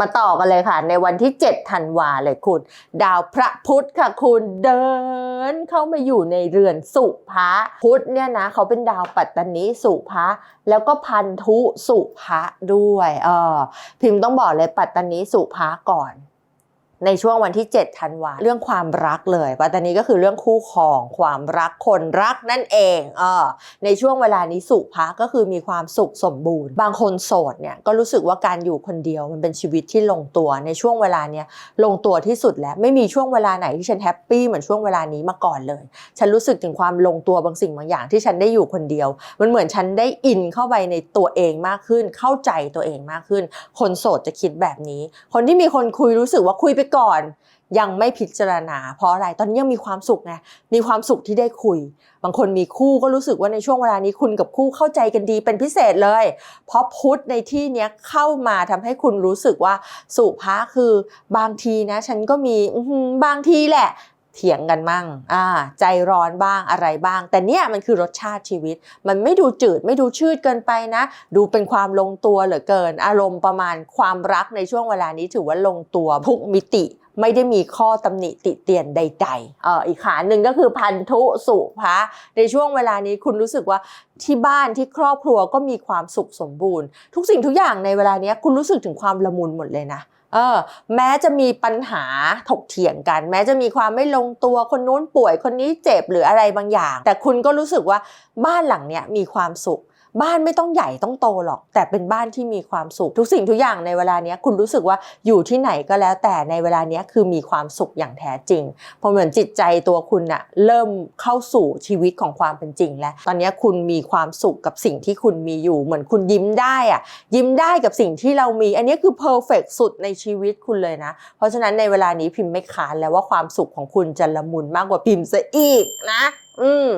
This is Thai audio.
มาต่อกันเลยค่ะ ในวันที่7ธันวาเลยคุณ ดาวพระพุธค่ะคุณเดินเข้ามาอยู่ในเรือนสุภะพุธเนี่ยนะเขาเป็นดาวปัตตนิสุภะแล้วก็พันธุสุภะด้วยเออพิมพ์ต้องบอกเลยปัตตนิสุภะก่อน ในช่วงวันที่ 7 ธันวาเรื่องความรักเลยปัตตานีก็คือเรื่องคู่ครองความรักคนรักนั่นเองเออในช่วงเวลานี้สุภะก็คือมีความสุขสมบูรณ์ บางคนโสดเนี่ยก็รู้สึกว่าการอยู่คนเดียวมันเป็นชีวิตที่ลงตัวในช่วงเวลาเนี้ยลงตัวที่สุดแล้วไม่มีช่วงเวลาไหนที่ฉันแฮปปี้เหมือนช่วงเวลานี้มาก่อนเลย ฉันรู้สึกถึงความลงตัวบางสิ่งบางอย่างที่ฉันได้อยู่คนเดียว มันเหมือนฉันได้อินเข้าไปในตัวเองมากขึ้น เข้าใจตัวเองมากขึ้น คนโสดจะคิดแบบนี้ คนที่มีคนคุยรู้สึกว่าคุยไปก่อนยังไม่พิจารณา เพราะอะไรตอนนี้ยังมีความสุขไงมีความสุขที่ได้คุย บางคนมีคู่ก็รู้สึกว่าในช่วงเวลานี้คุณกับคู่เข้าใจกันดีเป็นพิเศษเลย เพราะพุธในที่เนี้ยเข้ามาทำให้คุณรู้สึกว่าสุภาคือ บางทีนะ ฉันก็มีบางทีแหละ เถียงกันมั่งอ่าใจร้อนบ้างอะไรบ้าง แต่เนี่ยมันคือรสชาติชีวิต มันไม่ดูจืดไม่ดูชืดเกินไปนะ ดูเป็นความลงตัวเหลือเกิน อารมณ์ประมาณความรักในช่วงเวลานี้ถือว่าลงตัวทุกมิติไม่ได้มีข้อตำหนิติเตียนใดๆเอออีกขาหนึ่งก็คือพันธุสุภะในช่วงเวลานี้คุณรู้สึกว่าที่บ้านที่ครอบครัวก็มีความสุขสมบูรณ์ ทุกสิ่งทุกอย่างในเวลานี้คุณรู้สึกถึงความละมุนหมดเลยนะ เออแม้จะมีปัญหาถกเถียงกัน แม้จะมีความไม่ลงตัวคนนู้นป่วยคนนี้เจ็บหรืออะไรบางอย่าง แต่คุณก็รู้สึกว่าบ้านหลังเนี้ยมีความสุข บ้านไม่ต้องใหญ่ต้องโตหรอก แต่เป็นบ้านที่มีความสุข ทุกสิ่งทุกอย่างในเวลาเนี้ยคุณรู้สึกว่าอยู่ที่ไหนก็แล้ว แต่ในเวลาเนี้ยคือมีความสุขอย่างแท้จริงเพราะเหมือนจิตใจตัวคุณน่ะเริ่มเข้าสู่ชีวิตของความเป็นจริง แล้ว ตอนนี้คุณมีความสุขกับสิ่งที่คุณมีอยู่ เหมือนคุณยิ้มได้อะยิ้มได้กับสิ่งที่เรามี อันนี้คือเพอร์เฟกสุดในชีวิตคุณเลยนะ เพราะฉะนั้นในเวลานี้พิมพ์ไม่ค้านแล้วว่าความสุขของคุณจะละมุนมากกว่าพิมพ์ซะอีกนะ อืม